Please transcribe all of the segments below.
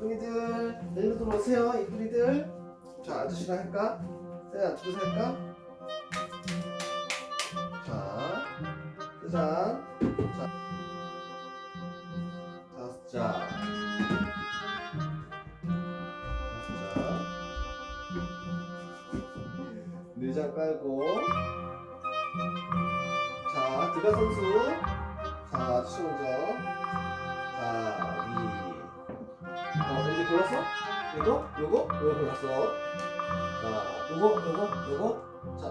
이쁜이들 내일로 들어오세요 이쁜이들 자 아저씨랑 할까? 네 앉고서 할까? 자 짜잔 자 다섯 자 다섯 자 네장 깔고 자 드가 선수 자 아저씨 먼저 자 위. 골랐어? 이거? 요거? 요거 골랐어. 자 요거 요거 요거. 자.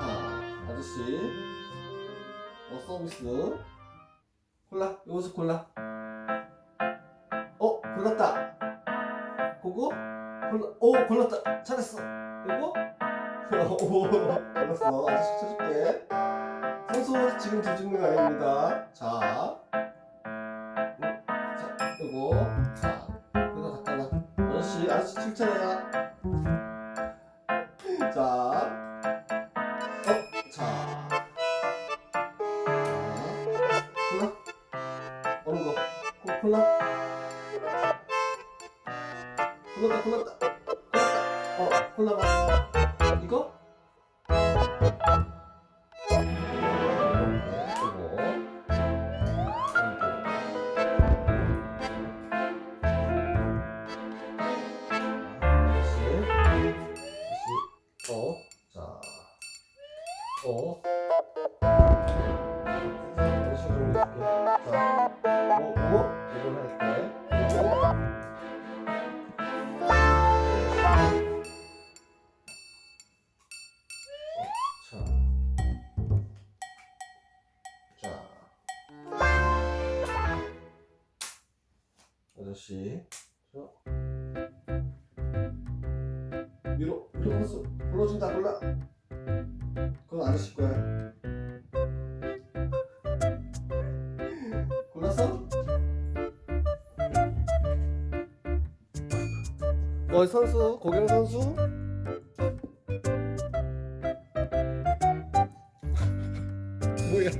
아, 아저씨. 어 서비스. 골라 요것을 골라. 어 골랐다. 그거 골라 오 골랐다. 잘했어. 이거? 오 골랐어. 아저씨 쳐줄게. 선수 지금 뒤집는 거 아닙니다. 자. 음, 자, 요거 자 이거 놔 아저씨 아저씨 칭찬해요 자 어? 자. 자. 콜라? 어느 거? 코, 콜라? 콜라다, 콜라다. 콜라다. 어, 콜라 봐. 이거? 어. 좀 이렇게. 자, 뭐, 뭐? 이걸 할게. 그리고. 자. 자. 아저씨. 저. 위로, 위로 선수. 불러준다, 골라. 그건 아저씨 거야. 골랐어? 어 선수 고경 선수. 뭐야?